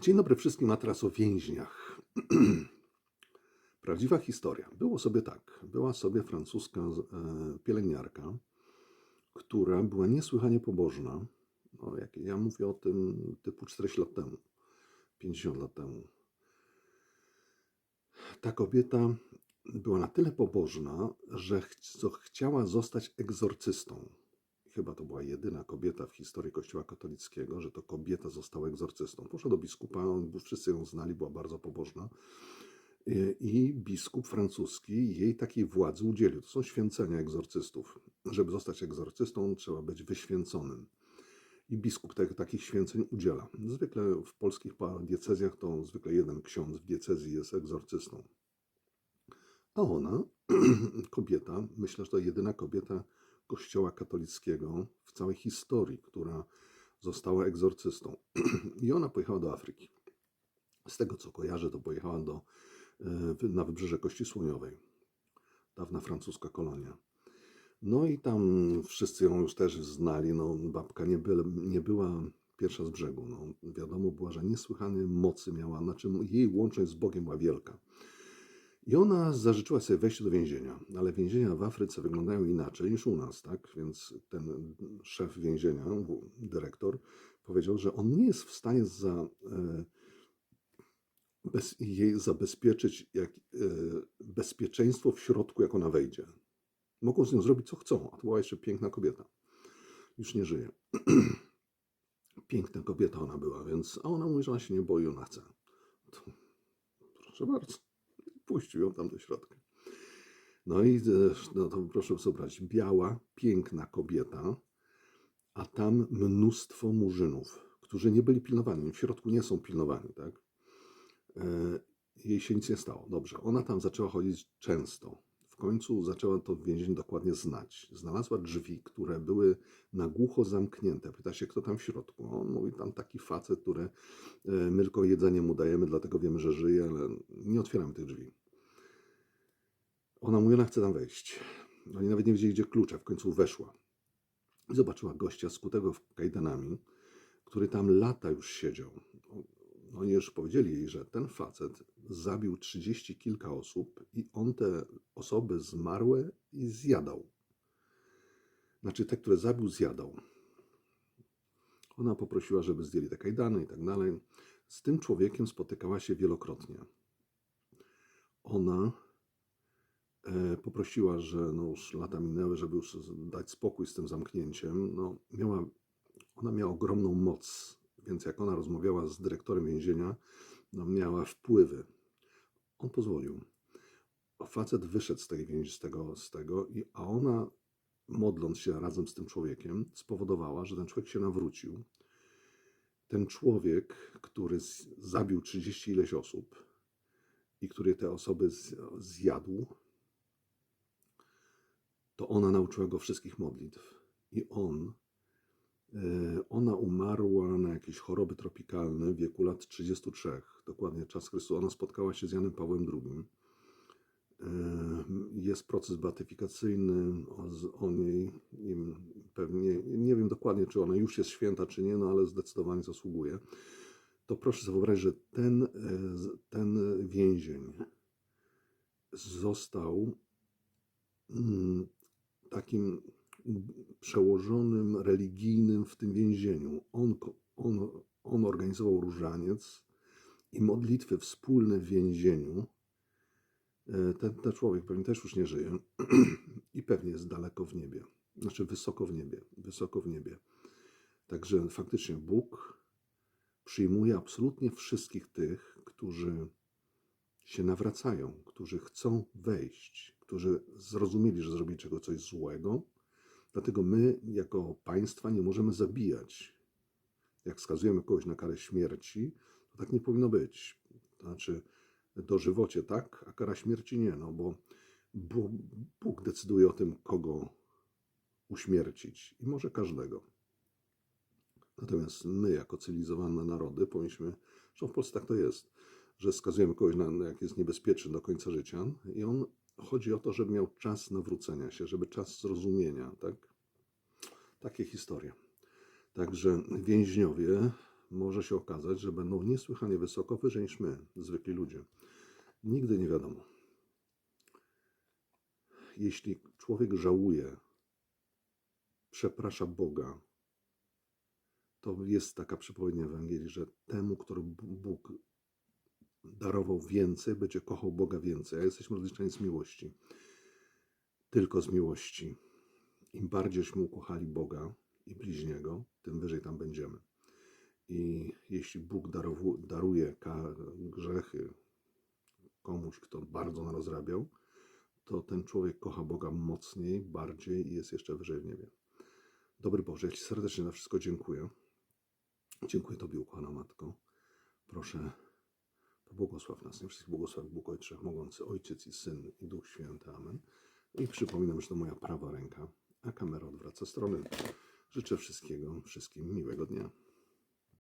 Dzień dobry wszystkim, a teraz o więźniach. Prawdziwa historia. Było sobie tak. Była sobie francuska e, pielęgniarka, która była niesłychanie pobożna. No, jak ja mówię o tym typu 40 lat temu, 50 lat temu. Ta kobieta była na tyle pobożna, że ch- chciała zostać egzorcystą. Chyba to była jedyna kobieta w historii Kościoła katolickiego, że to kobieta została egzorcystą. Poszła do biskupa, on, wszyscy ją znali, była bardzo pobożna. I- biskup francuski jej takiej władzy udzielił. To są święcenia egzorcystów. Żeby zostać egzorcystą, trzeba być wyświęconym. I biskup te, takich święceń udziela. Zwykle w polskich diecezjach to zwykle jeden ksiądz w diecezji jest egzorcystą. A ona, kobieta, myślę, że to jedyna kobieta Kościoła katolickiego w całej historii, która została egzorcystą. I ona pojechała do Afryki. Z tego co kojarzę, to pojechała do, e, na wybrzeże Kości Słoniowej. Dawna francuska kolonia. No i tam wszyscy ją już też znali. No, babka nie, nie była pierwsza z brzegu. No, wiadomo była, że niesłychane mocy miała, znaczy jej łączność z Bogiem była wielka. I ona zażyczyła sobie wejść do więzienia, ale więzienia w Afryce wyglądają inaczej niż u nas, tak? Więc ten szef więzienia, dyrektor, powiedział, że on nie jest w stanie za, e, bez, jej zabezpieczyć jak, e, bezpieczeństwo w środku, jak ona wejdzie. Mogą z nią zrobić co chcą, a to była jeszcze piękna kobieta. Już nie żyje. Piękna kobieta ona była, więc a ona mówi, że ona się nie boi, ona chce. To, proszę bardzo puścił ją tam do środka. No i e, no to proszę wyobrazić, biała, piękna kobieta, a tam mnóstwo murzynów, którzy nie byli pilnowani, w środku nie są pilnowani, tak? E, Jej się nic nie stało. Dobrze, ona tam zaczęła chodzić często. Końcu zaczęła to więzienie dokładnie znać. Znalazła drzwi, które były na głucho zamknięte. Pyta się, kto tam w środku. On mówi, tam taki facet, który e, my tylko jedzenie mu dajemy, dlatego wiemy, że żyje, ale nie otwieramy tych drzwi. Ona mówi, ona chce tam wejść. Oni nawet nie wiedzieli, gdzie klucze. W końcu weszła. Zobaczyła gościa skutego kajdanami, który tam lata już siedział. Oni już powiedzieli jej, że ten facet zabił trzydzieści kilka osób i on te osoby zmarłe i zjadał. Znaczy te, które zabił, zjadał. Ona poprosiła, żeby zdjęli te kajdany i tak dalej. Z tym człowiekiem spotykała się wielokrotnie. Ona e, poprosiła, że no już lata minęły, żeby już dać spokój z tym zamknięciem. No, miała, ona miała ogromną moc, więc jak ona rozmawiała z dyrektorem więzienia, no, miała wpływy. On pozwolił. Facet wyszedł z tej z tego, z tego i, a ona, modląc się razem z tym człowiekiem, spowodowała, że ten człowiek się nawrócił. Ten człowiek, który z, zabił 30 ileś osób i który te osoby z, zjadł, to ona nauczyła go wszystkich modlitw. I on, ona umarła na jakieś choroby tropikalne w wieku lat 33, dokładnie czas Chrystusa. Ona spotkała się z Janem Pawłem II. E, Jest proces beatyfikacyjny o, o niej. Pewnie, nie wiem dokładnie, czy ona już jest święta, czy nie, no ale zdecydowanie zasługuje. To proszę sobie wyobrazić, że ten, e, ten więzień został mm, takim przełożonym religijnym w tym więzieniu. On, on, on organizował różaniec i modlitwy wspólne w więzieniu. E, Ten, ten człowiek pewnie też już nie żyje i pewnie jest daleko w niebie. Znaczy wysoko w niebie, wysoko w niebie. Także faktycznie Bóg przyjmuje absolutnie wszystkich tych, którzy się nawracają, którzy chcą wejść, którzy zrozumieli, że zrobili czego coś złego. Dlatego my, jako państwa, nie możemy zabijać. Jak skazujemy kogoś na karę śmierci, to tak nie powinno być. To znaczy, dożywocie tak, a kara śmierci nie, no bo Bóg, decyduje o tym, kogo uśmiercić i może każdego. Natomiast my, jako cywilizowane narody, powinniśmy, zresztą w Polsce tak to jest, że skazujemy kogoś na jak jest niebezpieczny do końca życia i on chodzi o to, żeby miał czas nawrócenia się, żeby czas zrozumienia, tak? Takie historie. Także więźniowie może się okazać, że będą niesłychanie wysoko wyżej niż my, zwykli ludzie. Nigdy nie wiadomo. Jeśli człowiek żałuje, przeprasza Boga, to jest taka przypowiednia Ewangelii, że temu, który Bóg darował więcej, będzie kochał Boga więcej. A jesteśmy rozliczeni z miłości. Tylko z miłości. Im bardziejśmy ukochali Boga i bliźniego, tym wyżej tam będziemy. I jeśli Bóg daruje grzechy komuś, kto bardzo narozrabiał, to ten człowiek kocha Boga mocniej, bardziej i jest jeszcze wyżej w niebie. Dobry Boże, ja Ci serdecznie za wszystko dziękuję. Dziękuję Tobie, ukochana Matko. Proszę, pobłogosław nas. Wszystkich błogosław Bóg Ojciec Wszechmogący, Ojciec i Syn i Duch Święty. Amen. I przypominam, że to moja prawa ręka, a kamera odwraca strony. Życzę wszystkiego, wszystkim miłego dnia.